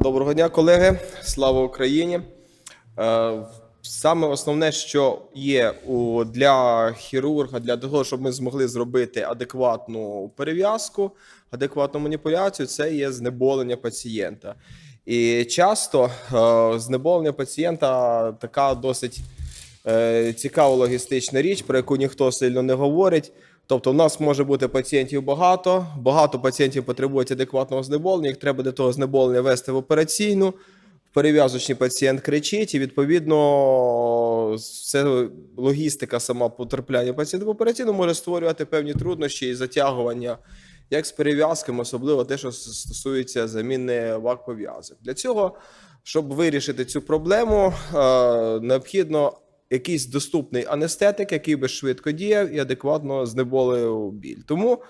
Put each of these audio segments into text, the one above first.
Доброго дня, колеги. Слава Україні. Саме основне, що є для хірурга, для того, щоб ми змогли зробити адекватну перев'язку, адекватну маніпуляцію, це є знеболення пацієнта. І часто знеболення пацієнта така досить е, цікава логістична річ, про яку ніхто сильно не говорить. Тобто, у нас може бути пацієнтів багато, багато пацієнтів потребують адекватного знеболення. Їх треба для того знеболення вести в операційну. В перев'язочній пацієнт кричить, і відповідно це логістика сама потрапляння пацієнта в операційну може створювати певні труднощі і затягування, як з перев'язками, особливо те, що стосується заміни вак пов'язок. Для цього, щоб вирішити цю проблему, е, необхідно якийсь доступний анестетик, який би швидко діяв і адекватно знеболив біль. Тому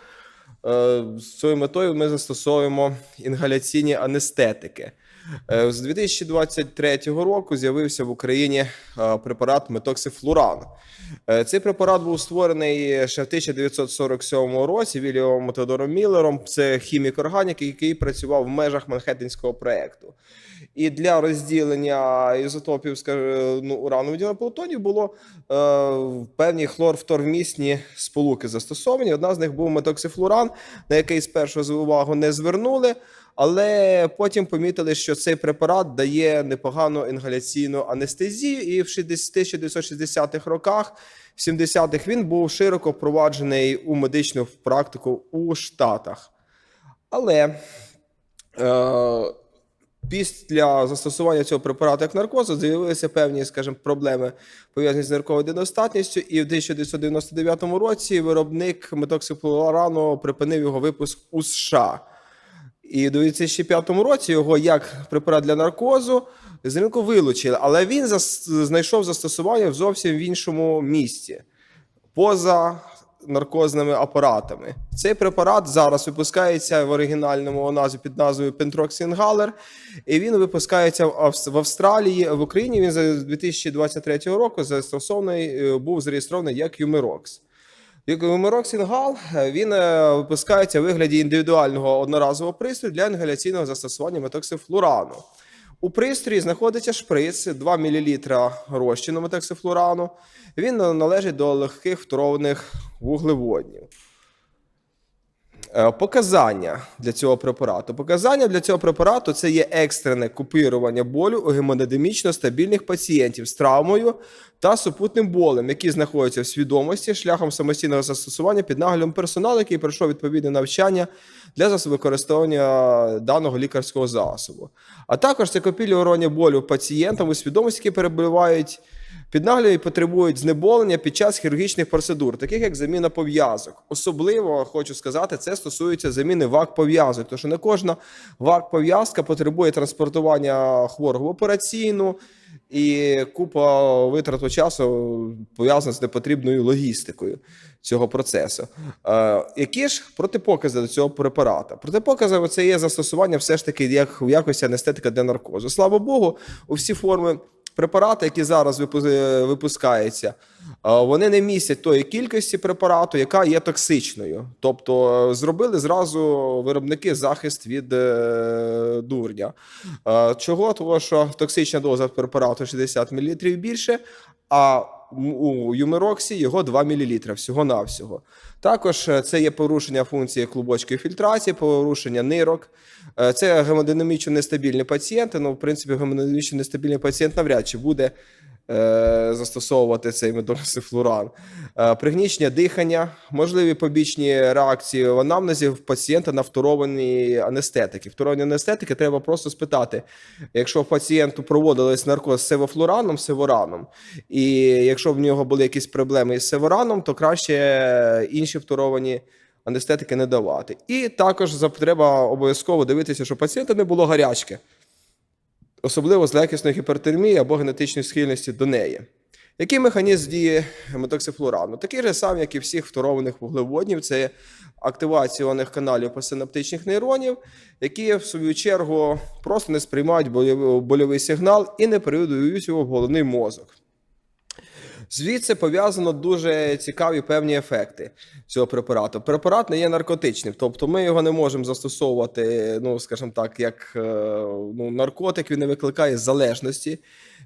е, з цією метою ми застосовуємо інгаляційні анестетики. Е, З 2023 року з'явився в Україні е, препарат метоксифлуран. Е, Цей препарат був створений ще в 1947 році Вільямом Теодором Міллером. Це хімік-органік, який працював в межах Манхеттенського проекту. І для розділення ізотопів ну, урану виділення було е, певні хлорфторвмісні сполуки застосовані. Одна з них був метоксифлуран, на який спершу увагу не звернули. Але потім помітили, що цей препарат дає непогану інгаляційну анестезію, і в 1960-х роках, в 70-х він був широко впроваджений у медичну практику у Штатах. Але е, після застосування цього препарату як наркозу з'явилися певні, скажімо, проблеми пов'язані з нарковою недостатністю, і в 1999 році виробник метоксиплорану припинив його випуск у США. І в 2005 році його як препарат для наркозу з ринку вилучили, але він знайшов застосування в зовсім в іншому місці, поза наркозними апаратами. Цей препарат зараз випускається в оригінальному назві під назвою Pentroxinhaler, і він випускається в Авс- в Австралії. В Україні він з 2023 року застосований е, був зареєстрований як Юмироx. Юмироксингал він е, випускається в вигляді індивідуального одноразового пристрою для інгаляційного застосування метоксифлурану. У пристрої знаходиться шприц 2 мл розчину метексифлурану. Він належить до легких фторованих вуглеводнів. Е, Показання для цього препарату. Показання для цього препарату це є екстрене купірування болю у гемодинамічно стабільних пацієнтів з травмою та супутним болем, які знаходяться в свідомості шляхом самостійного застосування під наглядом персоналу, який пройшов відповідне навчання для використання даного лікарського засобу. А також це копілювання болю пацієнтам у свідомості, які перебувають під наглядом і потребують знеболення під час хірургічних процедур, таких як заміна пов'язок. Особливо хочу сказати, це стосується заміни вак пов'язок, тому що не кожна вак пов'язка потребує транспортування хворого в операційну і купа витрату часу пов'язана з непотрібною логістикою цього процесу. Е, які ж протипокази до цього препарата? Протипокази це є застосування все ж таки як в якості анестетика для наркозу. Слава Богу, у всі форми препарати, які зараз е, випускаються, вони не містять тої кількості препарату, яка є токсичною. Тобто е, зробили зразу виробники захист від е, дурня. Чого? Того, що токсична доза препарату 60 мл більше, а у Юмероксі його 2 мл всього-навсього. Також е, це є порушення функції клубочкової фільтрації, порушення нирок. Е, Це гемодинамічно нестабільні пацієнти. Ну, в принципі, гемодинамічно нестабільний пацієнт навряд чи буде е, застосовувати цей медоксифлуран. Е, Пригнічення дихання, можливі побічні реакції в анамнезі в пацієнта на второвані анестетики. Второвані анестетики треба просто спитати, якщо в пацієнту проводились наркоз з севофлураном, севораном, і якщо в нього були якісь проблеми із севораном, то краще інші второвані анестетики не давати. І також треба обов'язково дивитися, щоб пацієнта не було гарячки, особливо з легкісної гіпертермії або генетичної схильності до неї. Який механізм дії метоксифлурану? Такий же самий, як і всіх фторованих вуглеводнів, це активація іонних каналів посинаптичних нейронів, які в свою чергу просто не сприймають больовий сигнал і не передають його в головний мозок. Звідси пов'язано дуже цікаві певні ефекти цього препарату. Препарат не є наркотичним, тобто ми його не можемо застосовувати, ну скажімо так, як е, ну, наркотик, він не викликає залежності.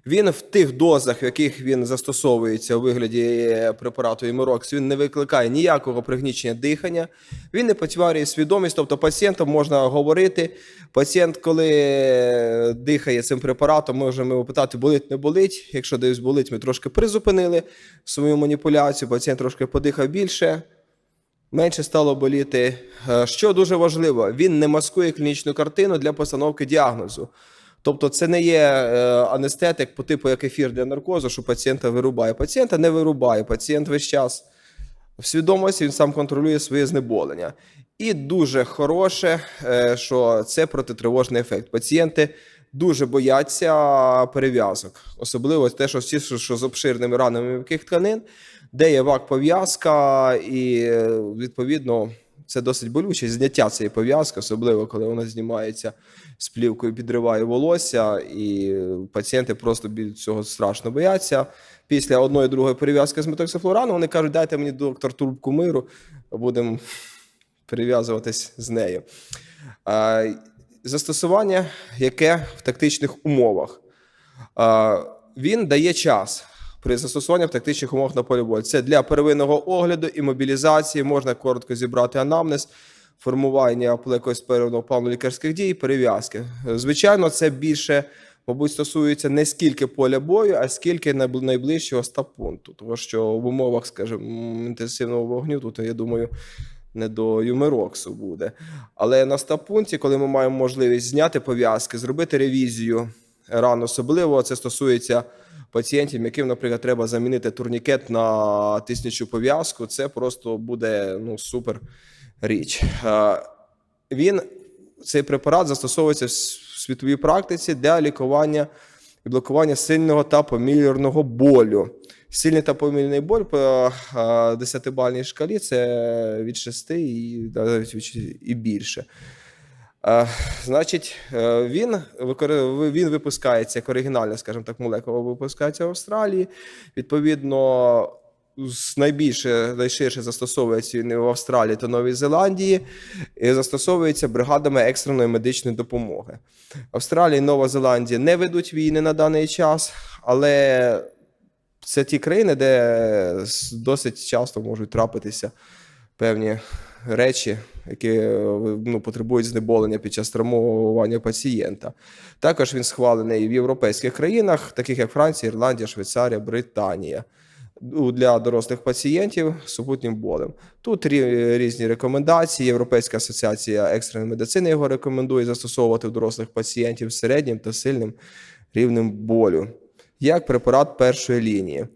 Він в тих дозах, в яких він застосовується у вигляді препарату Імерокс, він не викликає ніякого пригнічення дихання, він не потьварює свідомість, тобто пацієнтам можна говорити. Пацієнт, коли дихає цим препаратом, можемо його питати, болить, не болить. Якщо десь болить, ми трошки призупинили свою маніпуляцію, пацієнт трошки подихав більше, менше стало боліти. Е, Що дуже важливо, він не маскує клінічну картину для постановки діагнозу. Тобто це не є е, анестетик по типу як ефір для наркозу, що пацієнта вирубає. Пацієнта не вирубає, пацієнт весь час в свідомості він сам контролює своє знеболення. І дуже хороше, е, що це протитривожний ефект. Пацієнти дуже бояться перев'язок, особливо те, що всі, що, з обширними ранами м'яких тканин, де є вак-пов'язка, і е, відповідно це досить болюче зняття цієї пов'язки, особливо коли вона знімається з плівкою, підриває волосся, і пацієнти просто від цього страшно бояться. Після одної другої перев'язки з метоксифлорану вони кажуть, дайте мені доктор трубку миру, будемо перев'язуватись з нею. Застосування, яке в тактичних умовах. Він дає час при застосуванні в тактичних умовах на полі бою. Це для первинного огляду і мобілізації, можна коротко зібрати анамнез, формування якогось певного плану лікарських дій, перев'язки. Звичайно, це більше, мабуть, стосується не скільки поля бою, а скільки найближчого стаб-пункту. Тому що в умовах, скажімо, інтенсивного вогню, тут, я думаю, не до юмероксу буде. Але на стаб-пункті, коли ми маємо можливість зняти пов'язки, зробити ревізію ран, особливо це стосується пацієнтів, яким, наприклад, треба замінити турнікет на тиснячу пов'язку, це просто буде ну, супер річ. Е, Він, цей препарат застосовується в світовій практиці для лікування і блокування сильного та помірного болю. Сильний та помірний боль по е, 10-бальній шкалі це від 6 і і більше. Значить, е, він, він випускається як оригінальна, скажімо так, молекула випускається в Австралії. Відповідно, найбільше, найширше застосовується в Австралії та Новій Зеландії і застосовується бригадами екстреної медичної допомоги. Австралія і Нова Зеландія не ведуть війни на даний час, але це ті країни, де досить часто можуть трапитися певні речі, які е, ну, потребують знеболення під час травмування пацієнта. Також він схвалений в європейських країнах, таких як Франція, Ірландія, Швейцарія, Британія. Для дорослих пацієнтів супутнім болем. Тут різні рекомендації. Європейська асоціація екстреної медицини його рекомендує застосовувати у дорослих пацієнтів середнім та сильним рівнем болю як препарат першої лінії.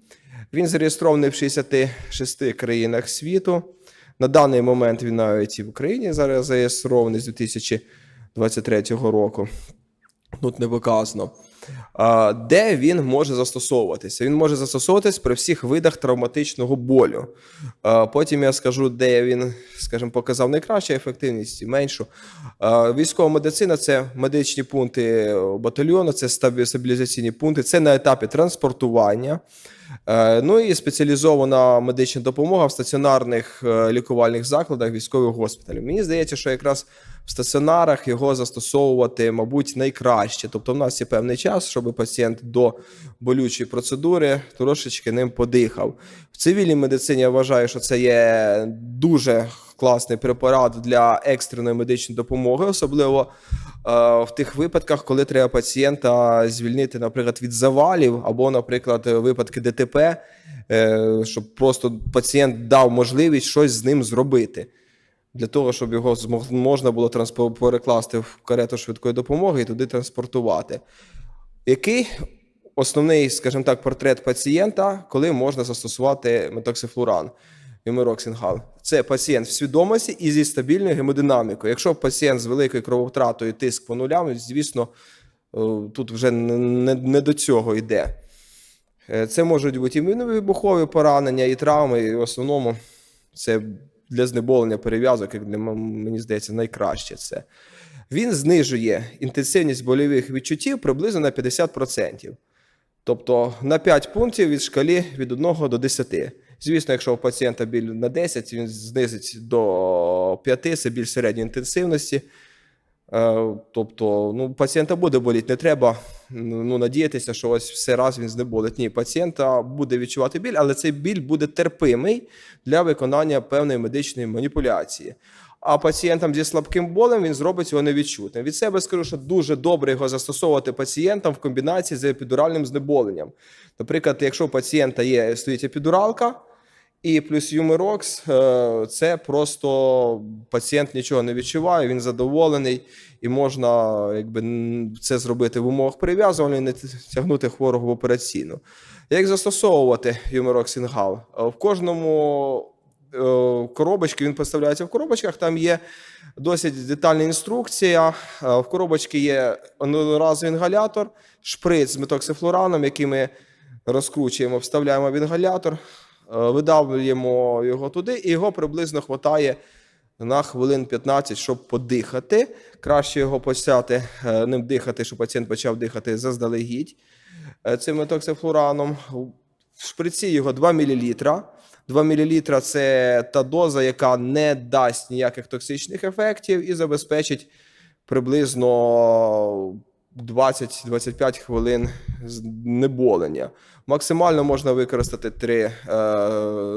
Він зареєстрований в 66 країнах світу. На даний момент він навіть і в Україні зараз зареєстрований з 2023 року. Тут не показано. Де він може застосовуватися? Він може застосовуватись при всіх видах травматичного болю. Потім я скажу, де він, скажімо, показав найкращу ефективність і меншу. Військова медицина це медичні пункти батальйону, це стабілізаційні пункти, це на етапі транспортування. Ну і спеціалізована медична допомога в стаціонарних е, лікувальних закладах військових госпіталів. Мені здається, що якраз в стаціонарах його застосовувати, мабуть, найкраще. Тобто, в нас є певний час, щоб пацієнт до болючої процедури трошечки ним подихав. В цивільній медицині я вважаю, що це є дуже класний препарат для екстреної медичної допомоги, особливо е, в тих випадках, коли треба пацієнта звільнити, наприклад, від завалів або, наприклад, випадки ДТП, е, щоб просто пацієнт дав можливість щось з ним зробити. Для того, щоб його можна було перекласти в карету швидкої допомоги і туди транспортувати. Який основний, скажімо так, портрет пацієнта, коли можна застосувати метоксифлуран? Імероксингал. Це пацієнт в свідомості і зі стабільною гемодинамікою. Якщо пацієнт з великою крововтратою тиск по нулям, звісно, е, тут вже не, до цього йде. Е, Це можуть бути і вибухові поранення, і травми. І в основному це для знеболення перев'язок, як для мені здається, найкраще це. Він знижує інтенсивність больових відчуттів приблизно на 50%. Тобто на 5 пунктів від шкалі від 1 до 10. Звісно, якщо у пацієнта біль на 10, він знизить до 5, це більш середньої інтенсивності. Е, Тобто, ну, пацієнта буде боліти, не треба ну, надіятися, що ось все раз він знеболить. Ні, пацієнта буде відчувати біль, але цей біль буде терпимий для виконання певної медичної маніпуляції. А пацієнтам зі слабким болем він зробить його невідчутним. Від себе скажу, що дуже добре його застосовувати пацієнтам в комбінації з епідуральним знеболенням. Наприклад, якщо у пацієнта є стоїть епідуралка, і плюс Юмирокс е, це просто пацієнт нічого не відчуває, він задоволений, і можна якби, це зробити в умовах прив'язування не тягнути хворого в операційну. Як застосовувати Юмирокс Інгал? Е, В кожному е, коробочці він поставляється в коробочках, там є досить детальна інструкція. В коробочці є одноразовий інгалятор, шприц з метоксифлораном, який ми розкручуємо, вставляємо в інгалятор, видавлюємо його туди, і його приблизно хватає на хвилин 15, щоб подихати. Краще його почати е, ним дихати, щоб пацієнт почав дихати заздалегідь е, цим метоксифлораном. В шприці його 2 мл. 2 мл – це та доза, яка не дасть ніяких токсичних ефектів і забезпечить приблизно 20-25 хвилин знеболення. Максимально можна використати три е,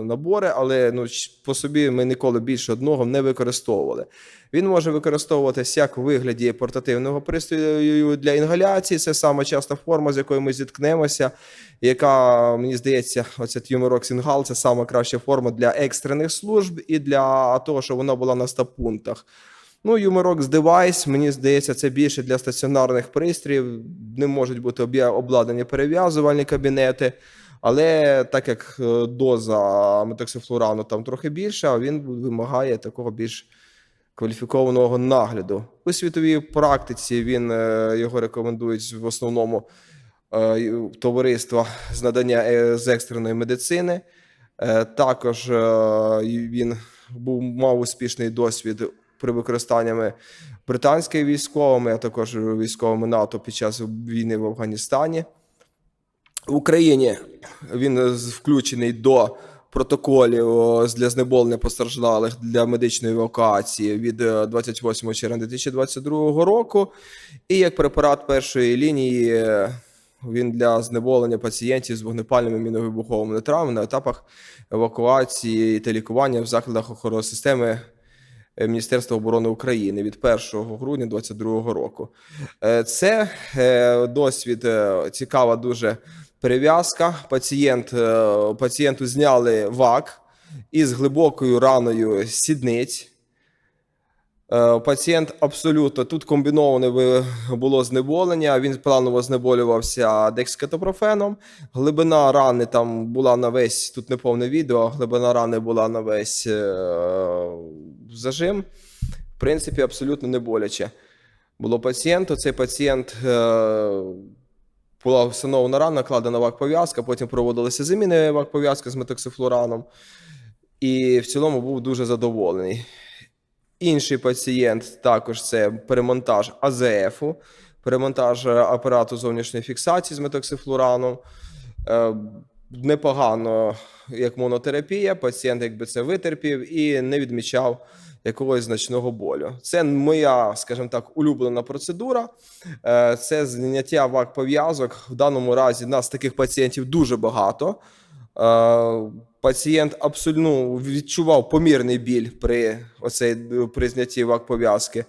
набори, але ну, по собі ми ніколи більше одного не використовували. Він може використовуватися як у вигляді портативного пристрою для інгаляції. Це саме часта форма, з якою ми зіткнемося, яка, мені здається, оця Tumerox Інгал це саме краща форма для екстрених служб і для того, щоб вона була на 100 пунктах. Ну, Humerox Device, мені здається, це більше для стаціонарних пристроїв. Не можуть бути обладнані перев'язувальні кабінети. Але так як е, доза метоксифлорану там трохи більша, він вимагає такого більш кваліфікованого нагляду. У світовій практиці він е, його рекомендують в основному е, товариства з надання з екстреної медицини. Також він був мав успішний досвід при використанні британськими військовими, а також військовими НАТО під час війни в Афганістані. В Україні він включений до протоколів для знеболення постраждалих для медичної евакуації від е, 28 червня 2022 року. І як препарат першої лінії е, він для знеболення пацієнтів з вогнепальними міновибуховими травмами на етапах евакуації та лікування в закладах охорони системи е, Міністерства оборони України від 1 грудня 2022 року. Е, Це е, досвід е, цікава дуже перев'язка. Пацієнт, е, пацієнту зняли ВАК із глибокою раною сідниць. Е, Пацієнт абсолютно тут комбіноване було знеболення. Він планово знеболювався декскетопрофеном. Глибина рани там була на весь тут не повне відео. Глибина рани була на весь е, зажим. В принципі, абсолютно не боляче було пацієнту. Цей пацієнт е, була встановлена рана, накладена вак-пов'язка, потім проводилися заміни вак-пов'язки з метоксифлораном. І в цілому був дуже задоволений. Інший пацієнт також це перемонтаж АЗФу, перемонтаж е, апарату зовнішньої фіксації з метоксифлораном. Непогано, як монотерапія, пацієнт якби це витерпів і не відмічав якогось значного болю. Це моя, скажімо так, улюблена процедура. Е, Це зняття вак пов'язок. В даному разі нас таких пацієнтів дуже багато. Е, Пацієнт абсолютно відчував помірний біль при, оцей, при знятті вак пов'язки.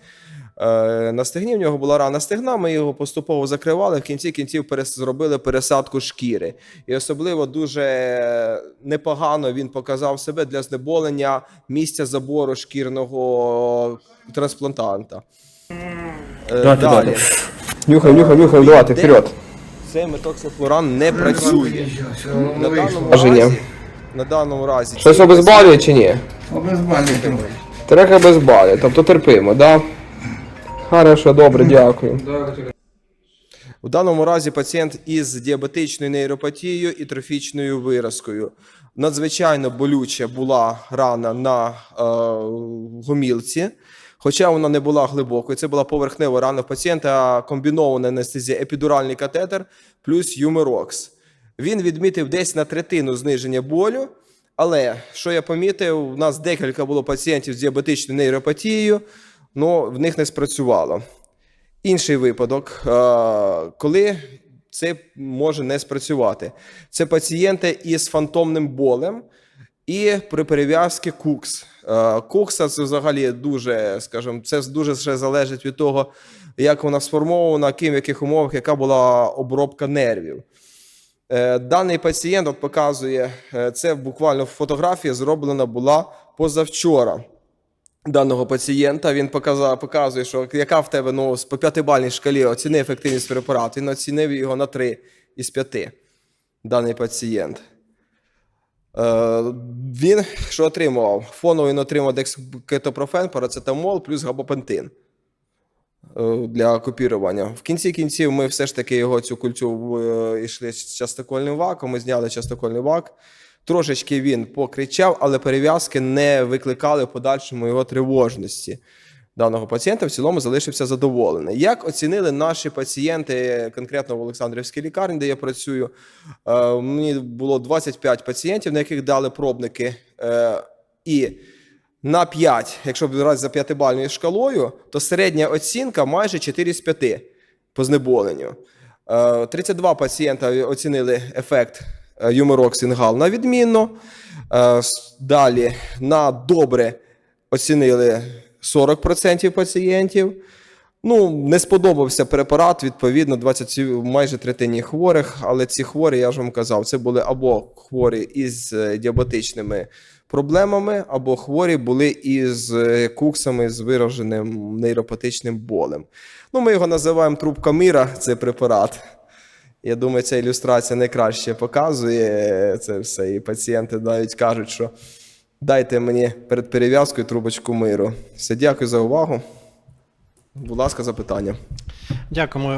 Е, На стегні в нього була рана стегна, ми його поступово закривали, в кінці кінців перес- зробили пересадку шкіри. І особливо дуже непогано він показав себе для знеболення місця забору шкірного трансплантанта. Е, Давайте, Далі. давайте. Нюхай, нюхай, нюхай, давайте, вперед. Цей метоксифлоран не працює. На даному разі, на даному разі Щось обезболює чи ні? Обезболює. Трохи обезболює, тобто терпимо, да? Хорошо, добре, дякую. У даному разі пацієнт із діабетичною нейропатією і трофічною виразкою. Надзвичайно болюча була рана на е, гомілці. Хоча вона не була глибокою, це була поверхнева рана пацієнта, комбінована анестезія, епідуральний катетер плюс юмерокс. Він відмітив десь на третину зниження болю. Але що я помітив, у нас декілька було пацієнтів з діабетичною нейропатією, але в них не спрацювало. Інший випадок, е, коли це може не спрацювати. Це пацієнти із фантомним болем і при перев'язці кукс. Е, Кукса це взагалі дуже, скажімо, це дуже ще залежить від того, як вона сформована, ким, в яких умовах, яка була обробка нервів. Е, Даний пацієнт от показує, це буквально фотографія зроблена була позавчора даного пацієнта. Він показав, показує, що яка в тебе ну, по п'ятибальній шкалі оціни ефективність препарату. Він оцінив його на 3 із 5. Даний пацієнт. Е, він що отримував? Фоново він отримав декскетопрофен, парацетамол плюс габапентин е, для копірування. В кінці кінців ми все ж таки його цю культю е, йшли з частокольним ваком, ми зняли частокольний вак. Трошечки він покричав, але перев'язки не викликали в подальшому його тривожності. Даного пацієнта в цілому залишився задоволений. Як оцінили наші пацієнти, конкретно в Олександрівській лікарні, де я працюю, е, мені було 25 пацієнтів, на яких дали пробники. е, І на 5, якщо брати за п'ятибальною шкалою, то середня оцінка майже 4 з 5 по знеболенню. Е, 32 пацієнта оцінили ефект е, юмороксингал на відмінно. Е, Далі на добре оцінили 40% пацієнтів. Ну, не сподобався препарат, відповідно, 20, майже третині хворих, але ці хворі, я ж вам казав, це були або хворі із е, діабетичними проблемами, або хворі були із куксами з вираженим нейропатичним болем. Ну, ми його називаємо трубка міра, це препарат. Я думаю, ця ілюстрація найкраще показує це все. І пацієнти навіть кажуть, що дайте мені перед перев'язкою трубочку миру. Все, дякую за увагу. Будь ласка, запитання. Дякуємо.